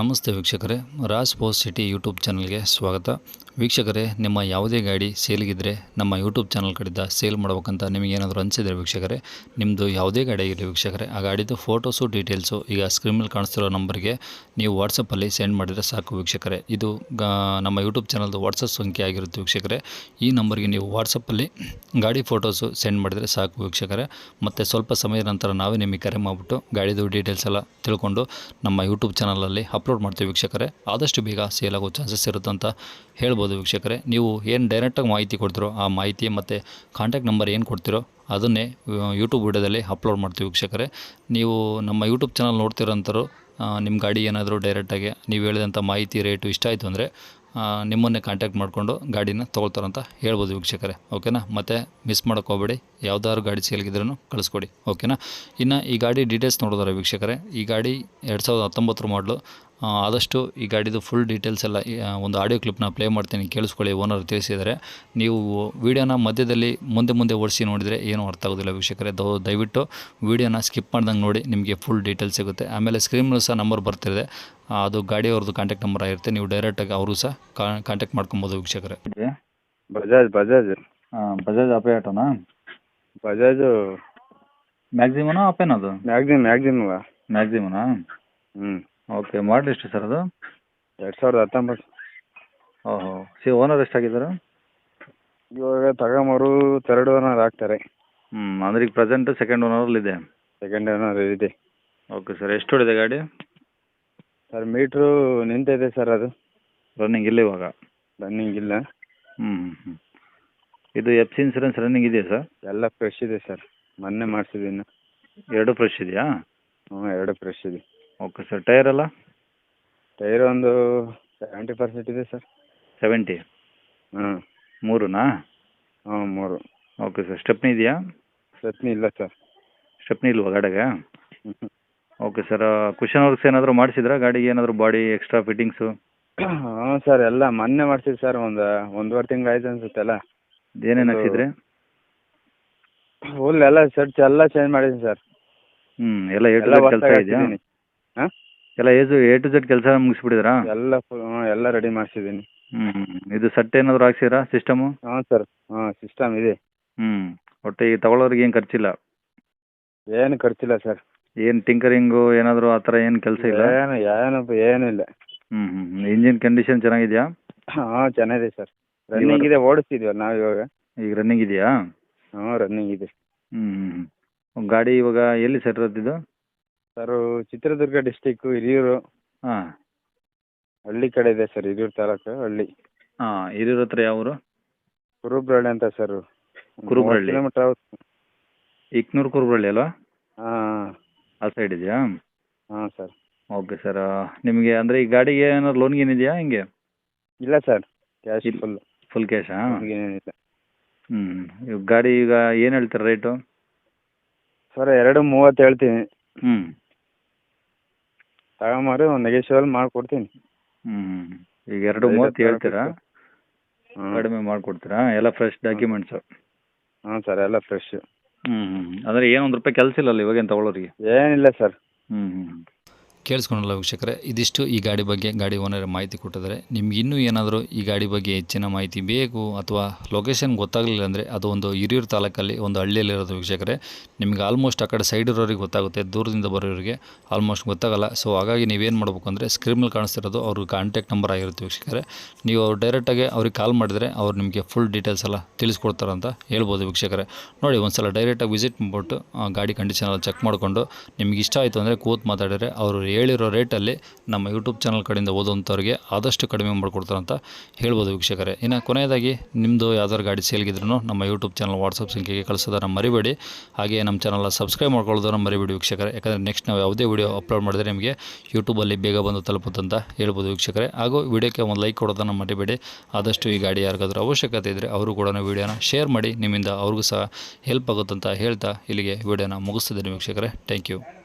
ನಮಸ್ತೆ ವೀಕ್ಷಕರೇ Raj post city YouTube ಚಾನಲ್ಗೆ ಸ್ವಾಗತ. ವೀಕ್ಷಕರೇ, ನಿಮ್ಮ ಯಾವುದೇ ಗಾಡಿ ಸೇಲ್ಗಿದ್ರೆ ನಮ್ಮ ಯೂಟ್ಯೂಬ್ ಚಾನಲ್ ಕಡೆಯಿಂದ ಸೇಲ್ ಮಾಡ್ಬೇಕಂತ ನಿಮಗೇನಾದರೂ ಅನಿಸಿದ್ರೆ ವೀಕ್ಷಕರೇ ನಿಮ್ಮದು ಯಾವುದೇ ಗಾಡಿ ಆಗಿರಲಿ ವೀಕ್ಷಕರೇ, ಆ ಗಾಡಿದು ಫೋಟೋಸು, ಡೀಟೇಲ್ಸು ಈಗ ಸ್ಕ್ರೀನ್ ಮೇಲೆ ಕಾಣಿಸ್ತಿರೋ ನಂಬರ್ಗೆ ನೀವು ವಾಟ್ಸಪ್ಪಲ್ಲಿ ಸೆಂಡ್ ಮಾಡಿದರೆ ಸಾಕು ವೀಕ್ಷಕರೇ. ಇದು ನಮ್ಮ ಯೂಟ್ಯೂಬ್ ಚಾನಲ್ದು ವಾಟ್ಸಪ್ ಸಂಖ್ಯೆ ಆಗಿರುತ್ತೆ ವೀಕ್ಷಕರೇ. ಈ ನಂಬರ್ಗೆ ನೀವು ವಾಟ್ಸಪ್ಪಲ್ಲಿ ಗಾಡಿ ಫೋಟೋಸು ಸೆಂಡ್ ಮಾಡಿದರೆ ಸಾಕು ವೀಕ್ಷಕರೇ. ಮತ್ತು ಸ್ವಲ್ಪ ಸಮಯದ ನಂತರ ನಾವೇ ನಿಮಗೆ ಕರೆ ಮಾಡಿಬಿಟ್ಟು ಗಾಡಿದು ಡೀಟೇಲ್ಸ್ ಎಲ್ಲ ತಿಳ್ಕೊಂಡು ನಮ್ಮ ಯೂಟ್ಯೂಬ್ ಚಾನಲಲ್ಲಿ ಅಪ್ಲೋಡ್ ಮಾಡ್ತೀವಿ ವೀಕ್ಷಕರೇ. ಆದಷ್ಟು ಬೇಗ ಸೇಲ್ ಆಗೋ ಚಾನ್ಸಸ್ ಇರುತ್ತೆ ಅಂತ ಹೇಳ್ಬೋದು ವೀಕ್ಷಕರೇ. ನೀವು ಏನು ಡೈರೆಕ್ಟಾಗಿ ಮಾಹಿತಿ ಕೊಡ್ತೀರೋ ಆ ಮಾಹಿತಿ ಮತ್ತು ಕಾಂಟ್ಯಾಕ್ಟ್ ನಂಬರ್ ಏನು ಕೊಡ್ತೀರೋ ಅದನ್ನೇ ಯೂಟ್ಯೂಬ್ ವಿಡಿಯೋದಲ್ಲಿ ಅಪ್ಲೋಡ್ ಮಾಡ್ತೀವಿ ವೀಕ್ಷಕರೇ. ನೀವು ನಮ್ಮ ಯೂಟ್ಯೂಬ್ ಚಾನಲ್ ನೋಡ್ತಿರೋಂಥವ್ರು ಆ, ನಿಮ್ಮ ಗಾಡಿ ಏನಾದರೂ ಡೈರೆಕ್ಟಾಗಿ ನೀವು ಹೇಳಿದಂಥ ಮಾಹಿತಿ ರೇಟು ಇಷ್ಟ ಆಯಿತು ಅಂದರೆ ನಿಮ್ಮನ್ನೇ ಕಾಂಟ್ಯಾಕ್ಟ್ ಮಾಡಿಕೊಂಡು ಗಾಡಿನ ತೊಗೊಳ್ತಾರಂತ ಹೇಳ್ಬೋದು ವೀಕ್ಷಕರೇ. ಓಕೆನಾ? ಮತ್ತು ಮಿಸ್ ಹೋಗಬೇಡಿ. ಯಾವ್ದಾದ್ರು ಗಾಡಿ ಸೇಲ್ಗಿದ್ರೂ ಕಳಿಸ್ಕೊಡಿ. ಓಕೆನಾ? ಇನ್ನು ಈ ಗಾಡಿ ಡೀಟೇಲ್ಸ್ ನೋಡಿದ್ರೆ ವೀಕ್ಷಕರೇ. ಈ ಗಾಡಿ ಎರಡು ಸಾವಿರದ ಹತ್ತೊಂಬತ್ತರ ಮಾಡಲು ಆದಷ್ಟು ಈ ಗಾಡಿದು ಫುಲ್ ಡೀಟೇಲ್ಸ್ ಎಲ್ಲ ಒಂದು ಆಡಿಯೋ ಕ್ಲಿಪ್ನ ಪ್ಲೇ ಮಾಡ್ತೀನಿ ಕೇಳಿಸ್ಕೊಳ್ಳಿ ಓನರ್ ತಿಳಿಸಿದರೆ. ನೀವು ವೀಡಿಯೋನ ಮಧ್ಯದಲ್ಲಿ ಮುಂದೆ ಮುಂದೆ ಓಡಿಸಿ ನೋಡಿದರೆ ಏನೂ ಅರ್ಥ ಆಗೋದಿಲ್ಲ ವೀಕ್ಷಕರೇ. ದೊ ದಯವಿಟ್ಟು ವೀಡಿಯೋನ ಸ್ಕಿಪ್ ಮಾಡ್ದಂಗೆ ನೋಡಿ ನಿಮಗೆ ಫುಲ್ ಡೀಟೇಲ್ಸ್ ಸಿಗುತ್ತೆ. ಆಮೇಲೆ ಸ್ಕ್ರೀನ್ ಸಹ ನಂಬರ್ ಬರ್ತಿದೆ. ಅದು ಗಾಡಿಯವ್ರದ್ದು ಕಾಂಟ್ಯಾಕ್ಟ್ ನಂಬರ್ ಆಗಿರುತ್ತೆ. ನೀವು ಡೈರೆಕ್ಟಾಗಿ ಅವರು ಸಹ ಕಾಂಟ್ಯಾಕ್ಟ್ ಮಾಡ್ಕೊಬೋದು ವೀಕ್ಷಕರೇ. ಬಜಾಜ್ ಬಜಾಜ್. ಹಾಂ ಬಜಾಜ್ ಅಪೇ ಆಟೋನಾ? ಬಜಾಜ್ ಮ್ಯಾಕ್ಸಿಮನಾ ಅಪೇನ ಅದು? ಮ್ಯಾಕ್ಸಿಮ್ ಮ್ಯಾಗ್ಜಿಮ್ ಮ್ಯಾಕ್ಸಿಮನಾ ಹ್ಞೂ ಓಕೆ ಮಾಡಲ್ ಎಷ್ಟು ಸರ್ ಅದು? ಎರಡು ಸಾವಿರದ ಹತ್ತೊಂಬತ್ತು. ಓಹೋ ಸಿ ಓನರ್ ಎಷ್ಟಾಗಿದ್ದಾರೆ? ಇವಾಗ ತಗೊಂಬರು ತರ್ಡ್ ಓನರ್ ಆಗ್ತಾರೆ. ಹ್ಞೂ ಅಂದ್ರೆ ಈಗ ಪ್ರೆಸೆಂಟ್ ಸೆಕೆಂಡ್ ಓನರಲ್ಲಿದೆ ಸೆಕೆಂಡ್ ಓನರ್ ಇದೆ. ಓಕೆ ಸರ್ ಎಷ್ಟು ಹೊಡಿದೆ ಗಾಡಿ? ಸರ್ ಮೀಟ್ರು ನಿಂತಿದೆ ಸರ್ ಅದು. ರನ್ನಿಂಗ್ ಇಲ್ಲ ಇವಾಗ? ರನ್ನಿಂಗ್ ಇಲ್ಲ. ಹ್ಞೂ ಹ್ಞೂ ಹ್ಞೂ ಇದು ಎಫ್ ಸಿ ಇನ್ಸೂರೆನ್ಸ್ ರನ್ನಿಂಗ್ ಇದೆಯಾ ಸರ್ ಎಲ್ಲ ಫ್ರೆಶ್ ಇದೆ ಸರ್ ಮೊನ್ನೆ ಮಾಡಿಸಿದ್ದೀನಿ ಎರಡು ಫ್ರೆಶ್ ಇದೆಯಾ? ಹ್ಞೂ ಎರಡು ಫ್ರೆಶ್ ಇದೆ. ಓಕೆ ಸರ್ ಟೈರ್ ಎಲ್ಲ? ಟೈರ್ ಒಂದು ಸೆವೆಂಟಿ ಪರ್ಸೆಂಟ್ ಇದೆ ಸರ್ ಸೆವೆಂಟಿ ಹಾಂ. ಮೂರುನಾ? ಹ್ಞೂ ಮೂರು. ಓಕೆ ಸರ್ ಸ್ಟೆಪ್ನಿ ಇದೆಯಾ? ಸ್ಟೆಪ್ನಿ ಇಲ್ಲ ಸರ್ ಸ್ಟೆಪ್ನಿ ಇಲ್ವಾ ಗಾಡಿಗೆ? ಓಕೆ ಸರ್ ಕುಷನ್ ವರ್ಕ್ಸ್ ಏನಾದರೂ ಮಾಡಿಸಿದ್ರಾ? ಗಾಡಿಗೆ ಏನಾದರೂ ಬಾಡಿ ಎಕ್ಸ್ಟ್ರಾ ಫಿಟ್ಟಿಂಗ್ಸು ಹಾಂ ಸರ್ ಎಲ್ಲ ಮೊನ್ನೆ ಮಾಡ್ಸಿದ್ದು ಸರ್ ಒಂದು ಒಂದೂವರೆ ತಿಂಗ್ಳು ಆಯ್ತು ಅನ್ಸುತ್ತಲ್ಲ. ಏನೇನು ಹಾಕಿದ್ರಿ ಹಾಕ್ಸಿದ್ರಿ? ಫುಲ್ ಎಲ್ಲ ಸೆಟ್ಸ್ ಎಲ್ಲ ಚೇಂಜ್ ಮಾಡಿದ್ದೀನಿ ಸರ್ ಹ್ಞೂ ಎಲ್ಲ ಎಲ್ಲ ಕೆಲಸ ಇದೆಯಾ. ಹಾಂ? ಎಲ್ಲ ಏಜು ಎ ಟು ಜೆಡ್ ಕೆಲಸ ಮುಗಿಸ್ಬಿಟ್ಟಿದ್ರಾ ಎಲ್ಲ ಫುಲ್ ಎಲ್ಲ ರೆಡಿ ಮಾಡಿಸಿದ್ದೀನಿ. ಹ್ಞೂ ಹ್ಞೂ ಇದು ಸಟ್ ಏನಾದರೂ ಹಾಕ್ಸಿರಾ ಸಿಸ್ಟಮು? ಹಾಂ ಸರ್. ಹಾಂ ಸಿಸ್ಟಮ್ ಇದೆ. ಹ್ಞೂ ಒಟ್ಟು ಈಗ ತಗೊಳ್ಳೋರಿಗೆ ಏನು ಖರ್ಚಿಲ್ಲ? ಏನು ಖರ್ಚಿಲ್ಲ ಸರ್. ಏನು ಟಿಂಕರಿಂಗು ಏನಾದರೂ ಆ ಥರ ಏನು ಕೆಲಸ ಇಲ್ಲ? ಏನು ಏನು ಇಲ್ಲ. ಹ್ಞೂ ಹ್ಞೂ ಇಂಜಿನ್ ಕಂಡೀಷನ್ ಚೆನ್ನಾಗಿದೆಯಾ? ಹಾಂ ಚೆನ್ನಾಗಿದೆ ಸರ್. ರನ್ನಿಂಗ್ ಇದೆ ಓಡಿಸ್ತಿದ್ವಲ್ಲ ನಾವು ಇವಾಗ. ಈಗ ರನ್ನಿಂಗ್ ಇದೆಯಾ? ಹಾಂ ರನ್ನಿಂಗ್ ಇದೆ. ಹ್ಞೂ ಗಾಡಿ ಇವಾಗ ಎಲ್ಲಿ ಸೆಟ್ ಇರೋದಿದ್ದು ಸರ್ ಚಿತ್ರದುರ್ಗ ಡಿಸ್ಟಿಕ್ಕು ಹಿರಿಯೂರು. ಹಾಂ. ಹಳ್ಳಿ ಕಡೆ ಇದೆ ಸರ್ ಹಿರಿಯೂರು ತಾಲೂಕು ಹಳ್ಳಿ. ಹಾಂ ಹಿರಿಯೂರ ಹತ್ರ ಯಾವ ಊರು? ಕುರುಬ್ರಳ್ಳಿ ಅಂತ ಸರ್. ಕುರುಬ್ರಹಳ್ಳಿ. ಕಿಲೋಮೀಟರ್ ಇಕ್ನೂರು ಕುರುಬಳ್ಳಿ ಅಲ್ವಾ? ಹಾಂ. ಆ ಸೈಡ್ ಇದೆಯಾ? ಹಾಂ ಸರ್. ಓಕೆ ಸರ್ ನಿಮಗೆ ಅಂದರೆ ಈ ಗಾಡಿಗೆ ಏನಾದ್ರು ಲೋನ್ ಇದೆಯಾ ಹಿಂಗೆ? ಇಲ್ಲ ಸರ್ ಕ್ಯಾಶ್. ಫುಲ್ ಫುಲ್ ಕ್ಯಾಶಾ ಏನಿಲ್ಲ. ಹ್ಞೂ ಗಾಡಿ ಈಗ ಏನು ಹೇಳ್ತಾರೆ ರೇಟು ಸರ್ ಎರಡು ಮೂವತ್ತು ಹೇಳ್ತೀನಿ. ಹ್ಞೂ ತಗೊಂಬರಿ ಒಂದು ನೆಗೆಶಿಯಲ್ ಮಾಡಿಕೊಡ್ತೀನಿ. ಹ್ಮ್ ಈಗ ಎರಡು ಮೂವತ್ತು ಹೇಳ್ತೀರಾ? ಕಡಿಮೆ ಮಾಡಿಕೊಡ್ತೀರಾ? ಎಲ್ಲ ಫ್ರೆಶ್ ಡಾಕ್ಯುಮೆಂಟ್ಸ್ ಹಾಂ ಸರ್ ಎಲ್ಲ ಫ್ರೆಶ್ ಹ್ಮ್ ಹ್ಮ್. ಅಂದರೆ ಏನು ಒಂದು ರೂಪಾಯಿ ಕೆಲಸ ಇಲ್ಲಲ್ಲ ಇವಾಗೇನು ತಗೊಳ್ಳೋರಿಗೆ ಏನಿಲ್ಲ ಸರ್. ಹ್ಮ್ ಹ್ಞೂ ಕೇಳಿಸ್ಕೊಂಡಲ್ಲ ವೀಕ್ಷಕರೇ, ಇದಿಷ್ಟು ಈ ಗಾಡಿ ಬಗ್ಗೆ ಗಾಡಿ ಓನರ್ ಮಾಹಿತಿ ಕೊಟ್ಟಿದ್ದಾರೆ. ನಿಮ್ಗೆ ಇನ್ನೂ ಏನಾದರೂ ಈ ಗಾಡಿ ಬಗ್ಗೆ ಹೆಚ್ಚಿನ ಮಾಹಿತಿ ಬೇಕು ಅಥವಾ ಲೊಕೇಶನ್ ಗೊತ್ತಾಗಲಿಲ್ಲ ಅಂದರೆ ಅದು ಒಂದು ಹಿರಿಯೂರು ತಾಲೂಕಲ್ಲಿ ಒಂದು ಹಳ್ಳಿಯಲ್ಲಿರೋದು ವೀಕ್ಷಕರೇ, ನಿಮ್ಗೆ ಆಲ್ಮೋಸ್ಟ್ ಆ ಕಡೆ ಸೈಡ್ ಇರೋರಿಗೆ ಗೊತ್ತಾಗುತ್ತೆ, ದೂರದಿಂದ ಬರೋರಿಗೆ ಆಲ್ಮೋಸ್ಟ್ ಗೊತ್ತಾಗಲ್ಲ. ಸೊ ಹಾಗಾಗಿ ನೀವೇನು ಮಾಡಬೇಕು ಅಂದರೆ ಸ್ಕ್ರೀನಲ್ಲಿ ಕಾಣಿಸ್ತಿರೋದು ಅವ್ರ ಕಾಂಟ್ಯಾಕ್ಟ್ ನಂಬರ್ ಆಗಿರುತ್ತೆ ವೀಕ್ಷಕರೇ. ನೀವು ಅವ್ರು ಡೈರೆಕ್ಟಾಗಿ ಅವ್ರಿಗೆ ಕಾಲ್ ಮಾಡಿದರೆ ಅವ್ರು ನಿಮಗೆ ಫುಲ್ ಡೀಟೇಲ್ಸ್ ಎಲ್ಲ ತಿಳಿಸ್ಕೊಡ್ತಾರಂತ ಹೇಳ್ಬೋದು ವೀಕ್ಷಕರೇ. ನೋಡಿ, ಒಂದ್ಸಲ ಡೈರೆಕ್ಟಾಗಿ ವಿಸಿಟ್ ಮಾಡಿಬಿಟ್ಟು ಗಾಡಿ ಕಂಡೀಷನ್ ಎಲ್ಲ ಚೆಕ್ ಮಾಡಿಕೊಂಡು ನಿಮ್ಗೆ ಇಷ್ಟ ಆಯಿತು ಅಂದರೆ ಕೂತ್ ಮಾತಾಡಿದರೆ ಅವರು ಹೇಳಿರೋ ರೇಟಲ್ಲಿ ನಮ್ಮ ಯೂಟ್ಯೂಬ್ ಚಾನಲ್ ಕಡೆಯಿಂದ ಓದುವಂಥವ್ರಿಗೆ ಆದಷ್ಟು ಕಡಿಮೆ ಮಾಡಿಕೊಡ್ತಾರಂತ ಹೇಳ್ಬೋದು ವೀಕ್ಷಕರೇ. ಇನ್ನು ಕೊನೆಯದಾಗಿ ನಿಮ್ಮದು ಯಾವ್ದಾದ್ರು ಗಾಡಿ ಸೇಲ್ಗಿದ್ರು ನಮ್ಮ ಯೂಟ್ಯೂಬ್ ಚಾನಲ್ ವಾಟ್ಸಪ್ ಸಂಖ್ಯೆಗೆ ಕಳಿಸೋದನ್ನು ಮರಿಬೇಡಿ. ಹಾಗೆ ನಮ್ಮ ಚಾನಲ್ನ ಸಬ್ಸ್ಕ್ರೈಬ್ ಮಾಡ್ಕೊಳ್ಳೋದನ್ನು ಮರಿಬೇಡಿ ವೀಕ್ಷಕರೇ. ಯಾಕಂದರೆ ನೆಕ್ಸ್ಟ್ ನಾವು ಯಾವುದೇ ವಿಡಿಯೋ ಅಪ್ಲೋಡ್ ಮಾಡಿದರೆ ನಿಮಗೆ ಯೂಟ್ಯೂಬಲ್ಲಿ ಬೇಗ ಬಂದು ತಲುಪುತ್ತಂತ ಹೇಳ್ಬೋದು ವೀಕ್ಷಕರೇ. ಹಾಗೂ ವಿಡಿಯೋಕ್ಕೆ ಒಂದು ಲೈಕ್ ಕೊಡೋದನ್ನು ಮರಿಬೇಡಿ. ಆದಷ್ಟು ಈ ಗಾಡಿ ಯಾರಿಗಾದ್ರೂ ಅವಶ್ಯಕತೆ ಇದ್ದರೆ ಅವರು ಕೂಡ ವೀಡಿಯೋನ ಶೇರ್ ಮಾಡಿ ನಿಮ್ಮಿಂದ ಅವ್ರಿಗೂ ಸಹ ಹೆಲ್ಪ್ ಆಗುತ್ತಂತ ಹೇಳ್ತಾ ಇಲ್ಲಿಗೆ ವಿಡಿಯೋನ ಮುಗಿಸ್ತಿದ್ದೀನಿ ವೀಕ್ಷಕರೇ. Thank you.